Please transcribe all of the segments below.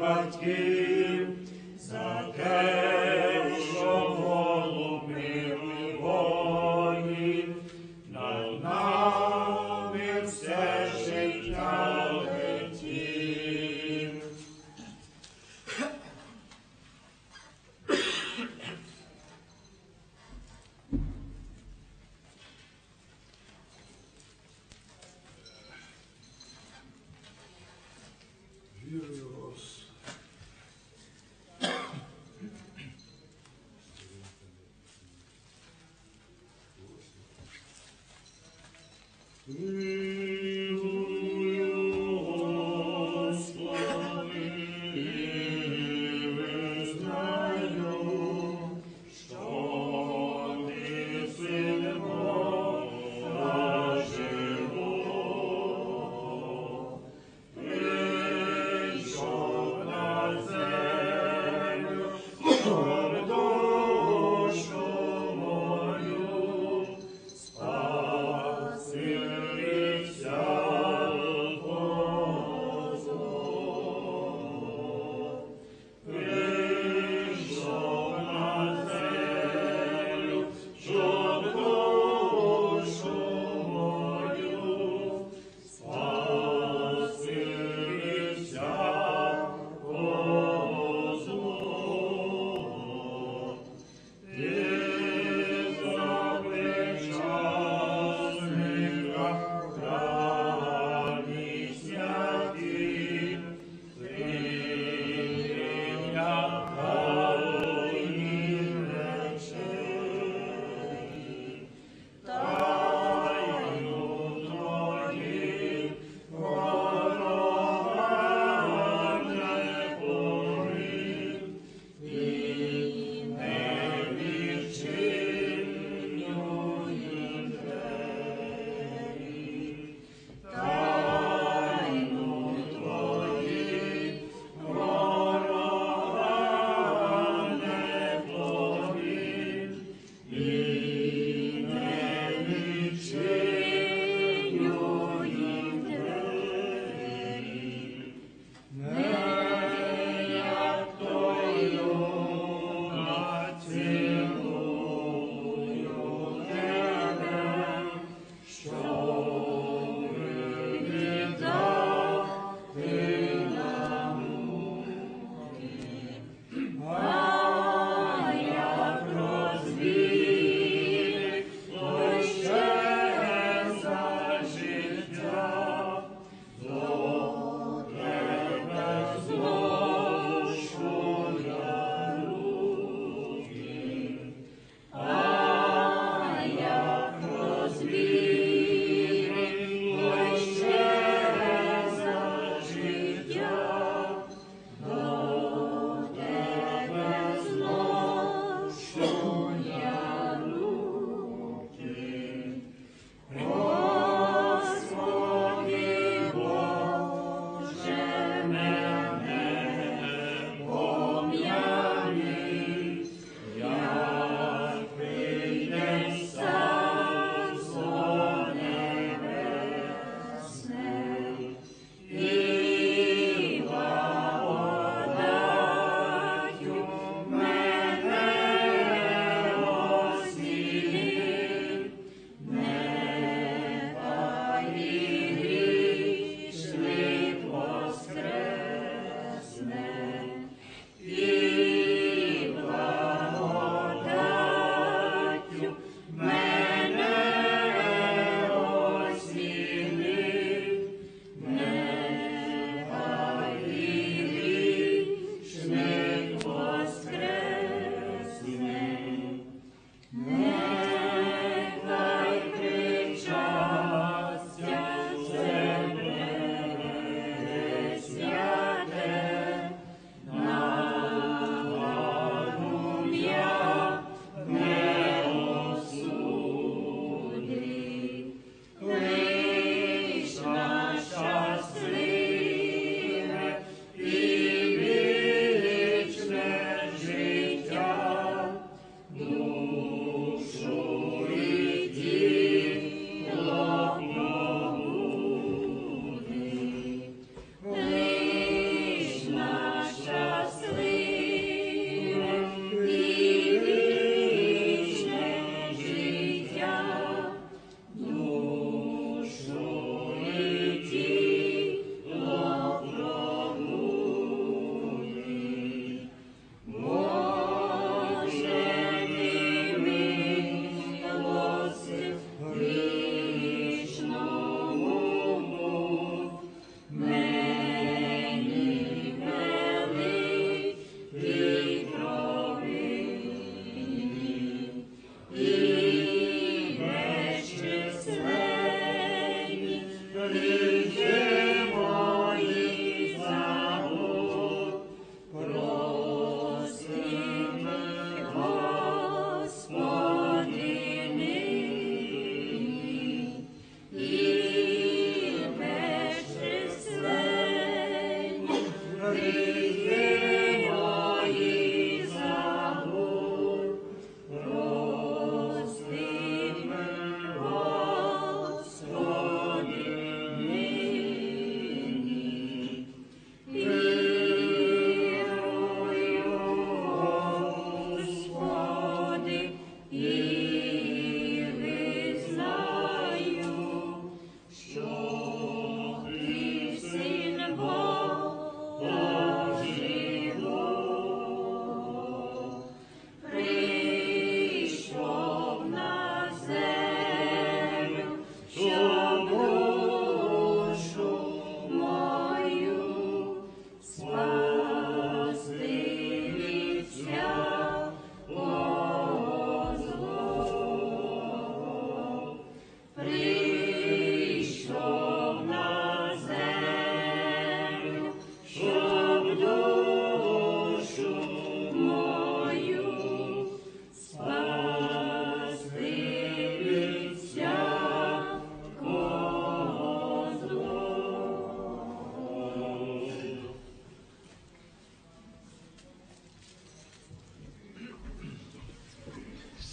батьків, за те,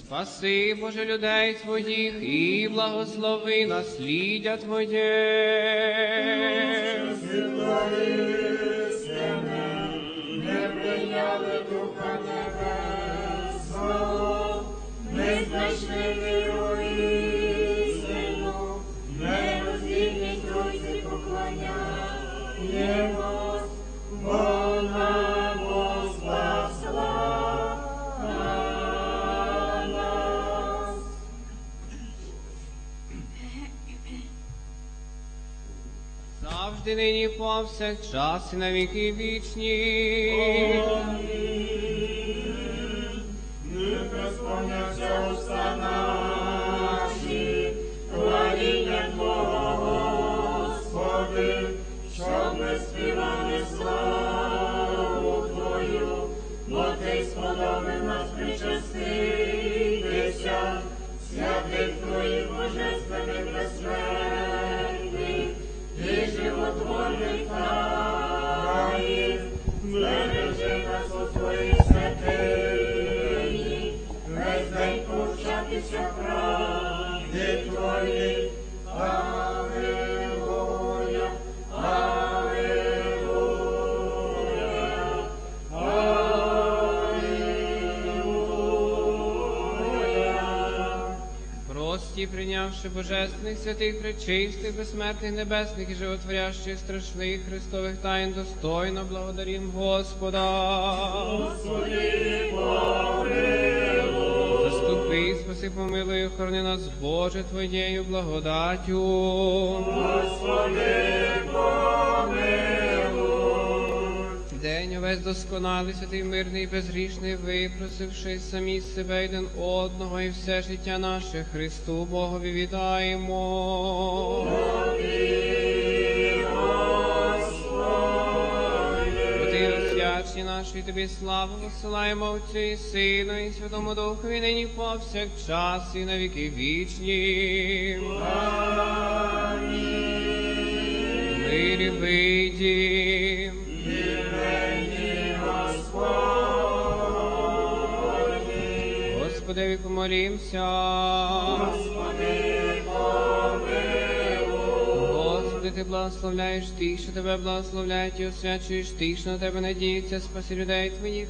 Спаси, Боже, людей Твоїх і благослови насліддя Твоє. Не прийняли Духа Небесного, не знайшли Завжди нині повсякчас на віки вічні. Нехай сповняться уста наші, прийнявши божественних святих, пречистих, безсмертних, небесних і животворящих, страшних Христових тайн, достойно благодарім Господа. Господи, помилуй. Заступи, спаси, помилуй, охорони нас, Боже, Твоєю благодаттю. Господи, Увесь досконалий, святий, мирний, безгрішний, випросивши самі себе один одного і все життя наше Христу Богові віддаємо. Освячені наші, тобі славу посилаємо Отцю і Сину, і Святому Духові нині повсякчас і на віки вічні. Мирі вийдім. Господи, помолімся. Господи, ти благословляєш тих, що тебе благословляють, і освячуєш тих, що на тебе надіються, спаси людей твоїх.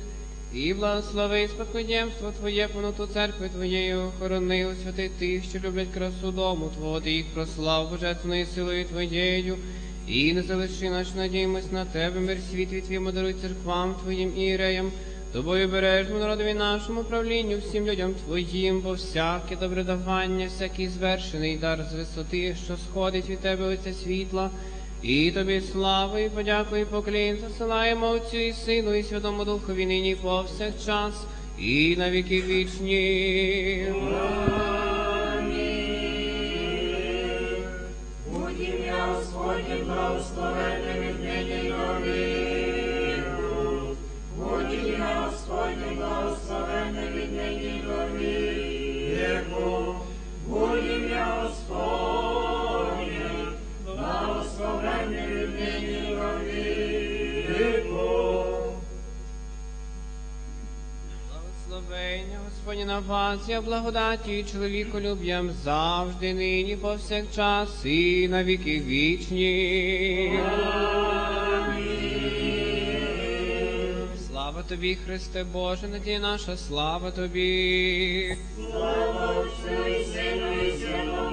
І благослови спадкодємство Твоє, повноту церкви Твоєї, охорони, освяти тих, що люблять красу дому Твого, ти їх прослав божественною силою Твоєю. І не залиши нас, що надіємось на Тебе, мир світ від Твій даруй церквам Твоїм іреям. Тобою бережмо народові нашому правлінню, всім людям Твоїм, бо всяке добре давання, всякий звершений дар з висоти, що сходить від Тебе оця світла. І тобі славу і подяку і поклін засилаємо Отцю і Сину, і Святому Духові нині повсякчас, і на віки вічні. Господні на вас, я благодаті і чоловіколюб'ям завжди, нині, повсякчас і на віки вічні. Слава тобі, Христе Боже, надія наша, слава тобі. Слава Отцю і Сину і Святому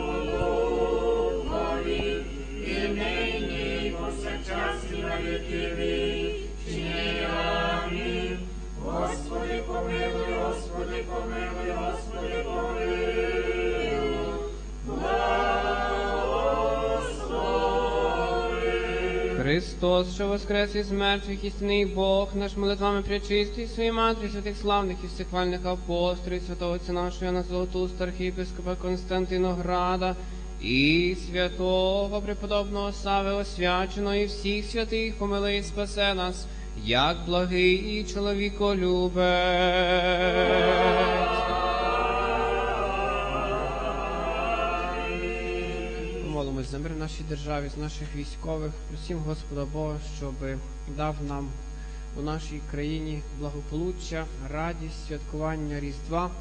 Христос, що воскрес із мертвих, істинний Бог, наш молитвами причистий, своїй матері, святих славних і всехвальних апостолів, святого Отця нашого на Золотуста, архієпископа Константинограда і святого преподобного Сави освяченого і всіх святих помили і спасе нас, як благий і чоловіколюбець. Молимось за мир в нашій державі, з наших військових. Просім Господа Бога, щоб дав нам у нашій країні благополуччя, радість, святкування Різдва.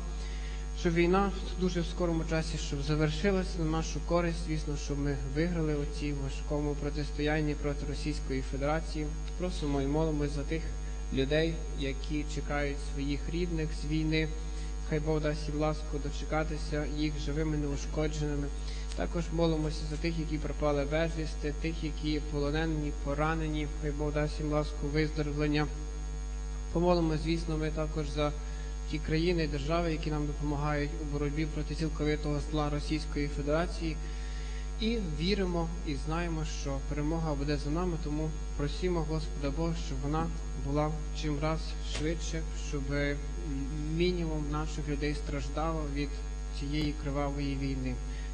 Щоб війна дуже в скорому часі щоб завершилася на нашу користь, звісно, щоб ми виграли у цій важкому протистоянні проти Російської Федерації. Просимо і молимось за тих людей, які чекають своїх рідних з війни. Хай Бог дасть їм ласку дочекатися їх живими, неушкодженими. Також молимося за тих, які пропали безвісти, тих, які полонені, поранені. Хай Бог дасть їм ласку виздоровлення. Помолимо, звісно, ми також за ті країни, держави, які нам допомагають у боротьбі проти цілковитого зла Російської Федерації. І віримо і знаємо, що перемога буде за нами, тому просимо Господа Бога, щоб вона була чим раз швидше, щоб мінімум наших людей страждало від цієї кривавої війни.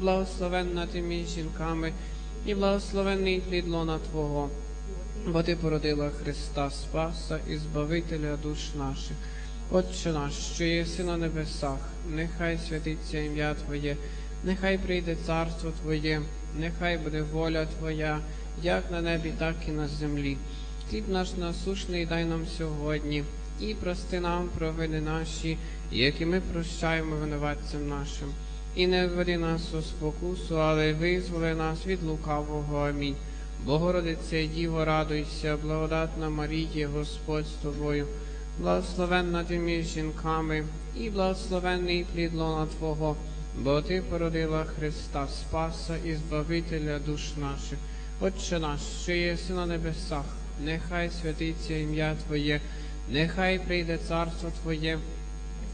благословенна ти між жінками, і благословенний плід лона Твого, бо ти породила Христа Спаса і Збавителя душ наших. Отче наш, що єси на небесах, нехай святиться ім'я Твоє, нехай прийде царство Твоє, нехай буде воля Твоя, як на небі, так і на землі. Хліб наш насушний дай нам сьогодні, і прости нам провини наші, які ми прощаємо винуватцям нашим. І не введи нас у спокусу, але визволи нас від лукавого. Амінь. Богородице, Діво, радуйся, благодатна Марія, Господь з тобою, благословенна ти між жінками, і благословенний плід лона Твого, бо ти породила Христа Спаса і Збавителя душ наших. Отче наш, що єси на небесах, нехай святиться ім'я Твоє, нехай прийде царство Твоє.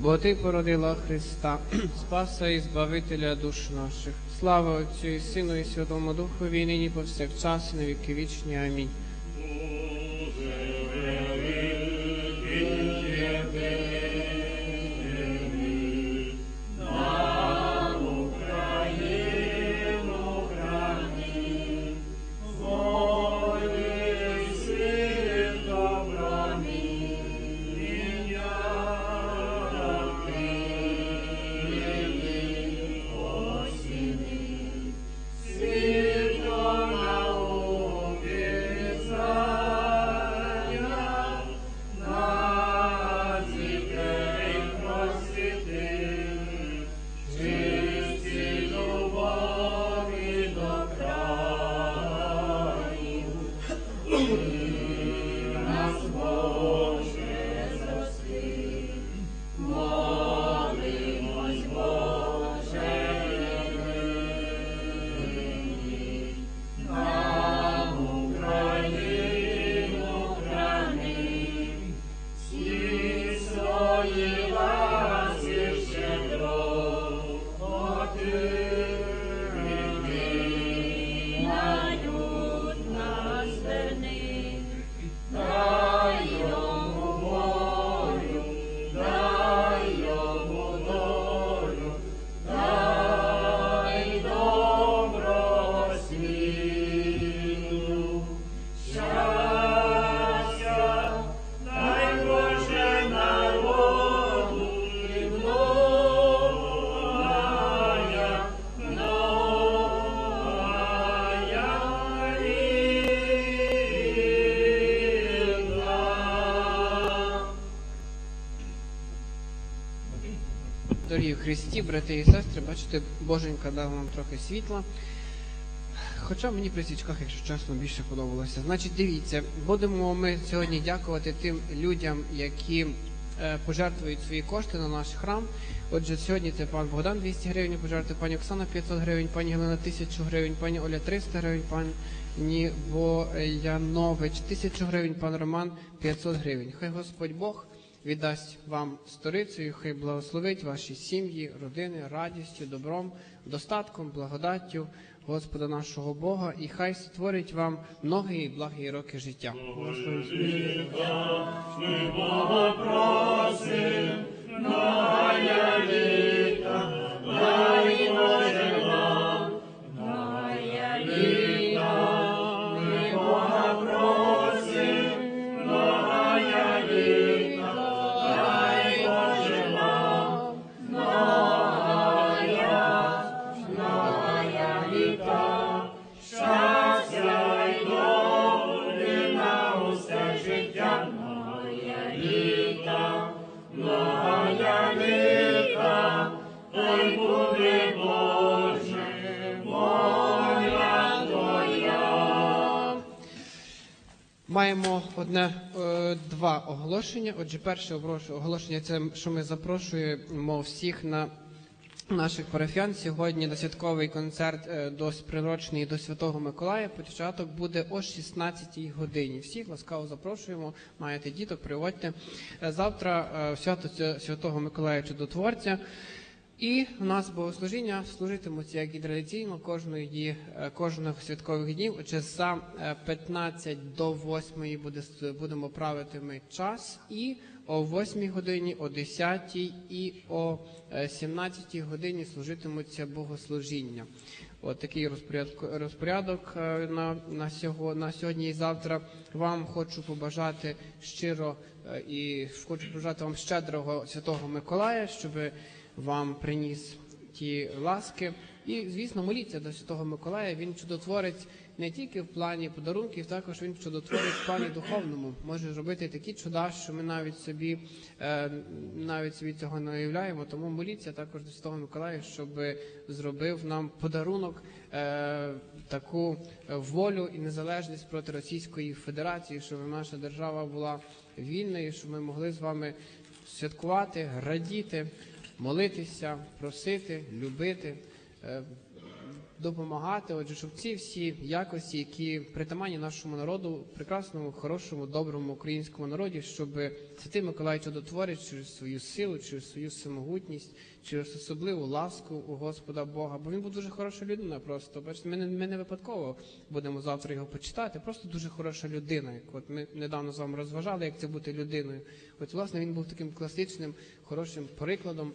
Бо ти породила Христа, Спаса і Збавителя душ наших. Слава Отцю і Сину, і Святому Духові, і нині повсякчас, і на віки вічні. Амінь. Христі, брати і сестри, бачите, Боженька дала нам трохи світла. Хоча мені при свічках, якщо чесно, більше подобалося. Значить, дивіться, будемо ми сьогодні дякувати тим людям, які е, пожертвують свої кошти на наш храм. Отже, сьогодні це пан Богдан 200 гривень пожертвує, пані Оксана 500 гривень, пані Галина 1000 гривень, пані Оля 300 гривень, пані Боянович 1000 гривень, пан Роман 500 гривень. Хай Господь Бог віддасть вам сторицею, хай благословить ваші сім'ї, родини радістю, добром, достатком, благодаттю Господа нашого Бога, і хай створить вам многі і благі роки життя. Маємо одне е, два оголошення. Отже, перше оголошення це що ми запрошуємо всіх на наших парафіян сьогодні на святковий концерт е, до приурочений до Святого Миколая. Початок буде о 16-й годині. Всіх ласкаво запрошуємо. Маєте діток, приводьте. Е, Завтра свято Святого Миколая Чудотворця. І в нас богослужіння служитимуться, як і традиційно, кожної, е, кожних святкових днів. Е, 15 до 8 буде, будемо правити ми час, і о 8 годині, о 10 і о е, 17 годині служитимуться богослужіння. От такий розпорядок, розпорядок е, на, на, сього, на сьогодні і завтра. Вам хочу побажати щиро е, і хочу побажати вам щедрого святого Миколая, щоб вам приніс ті ласки. І, звісно, моліться до Святого Миколая. Він чудотворець не тільки в плані подарунків, також він чудотворець в плані духовному. Може робити такі чуда, що ми навіть собі е, навіть собі цього не уявляємо. Тому моліться також до Святого Миколая, щоб зробив нам подарунок, е, таку волю і незалежність проти Російської Федерації, щоб наша держава була вільною, щоб ми могли з вами святкувати, радіти молитися, просити, любити, е, допомагати. Отже, щоб ці всі якості, які притаманні нашому народу, прекрасному, хорошому, доброму українському народі, щоб Святий Миколай Чудотворець через свою силу, через свою самогутність, через особливу ласку у Господа Бога, бо він був дуже хороша людина. Просто бачите, ми не, ми не випадково будемо завтра його почитати. Просто дуже хороша людина. Як от ми недавно з вами розважали, як це бути людиною. От власне він був таким класичним, хорошим прикладом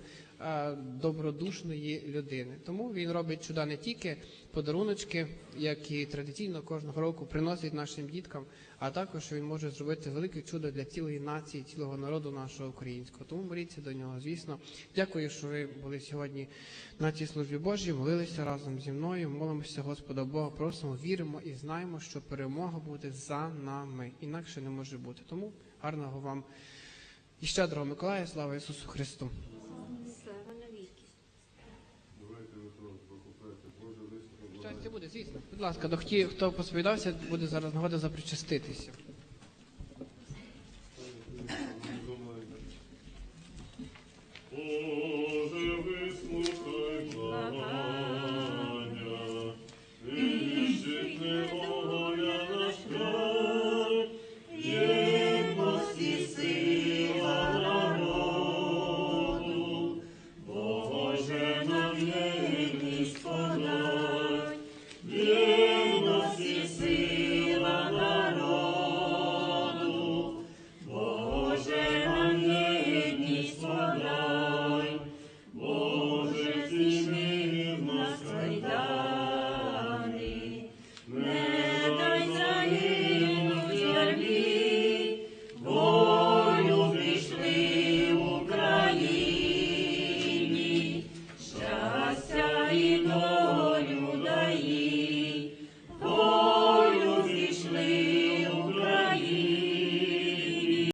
добродушної людини. Тому він робить чуда не тільки подаруночки, які традиційно кожного року приносить нашим діткам, а також він може зробити велике чудо для цілої нації, цілого народу нашого українського. Тому моліться до нього, звісно. Дякую, що ви були сьогодні на цій службі Божій, молилися разом зі мною. Молимося Господа Бога, просимо, віримо і знаємо, що перемога буде за нами. Інакше не може бути. Тому гарного вам і щедрого Миколая, слава Ісусу Христу. Слава навіки. Щастя буде, звісно. Будь ласка, до хті, хто посповідався, буде зараз нагода запричаститися. О,